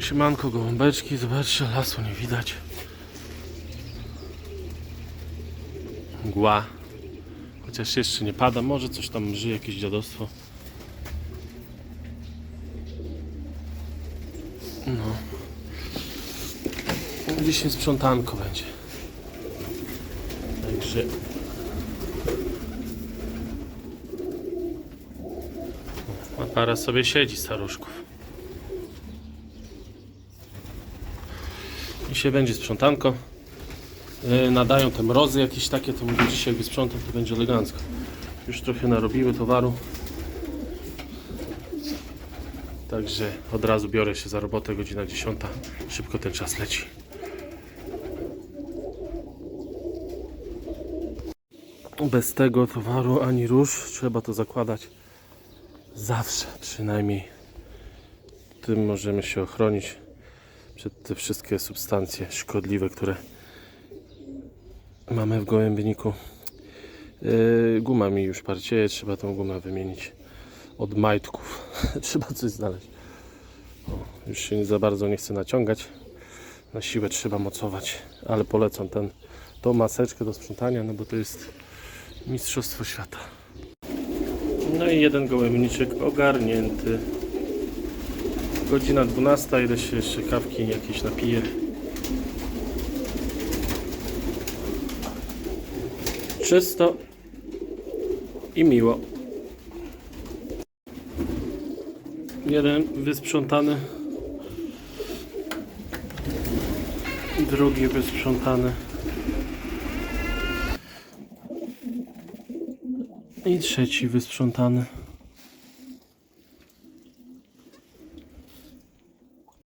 Siemanko gołąbeczki, zobaczcie, lasu nie widać. Mgła. Chociaż jeszcze nie pada, może coś tam żyje, jakieś dziadostwo. No. Dzisiaj sprzątanko będzie. Także A para sobie siedzi staruszków. I się będzie sprzątanko. Yy, nadają te mrozy jakieś takie, to mówię dzisiaj jakby sprzątał, to będzie elegancko. Już trochę narobiły towaru. Także od razu biorę się za robotę, godzina 10. Szybko ten czas leci. Bez tego towaru ani róż trzeba to zakładać zawsze przynajmniej tym możemy się ochronić przed te wszystkie substancje szkodliwe, które mamy w gołębniku. Yy, guma mi już parcieje, trzeba tą gumę wymienić od majtków. trzeba coś znaleźć. O, już się nie za bardzo nie chcę naciągać. Na siłę trzeba mocować, ale polecam ten, tą maseczkę do sprzątania, no bo to jest mistrzostwo świata. No i jeden gołębniczek ogarnięty. Godzina 12, idę się jeszcze kawki jakieś napiję. Czysto i miło. Jeden wysprzątany. Drugi wysprzątany. I trzeci wysprzątany.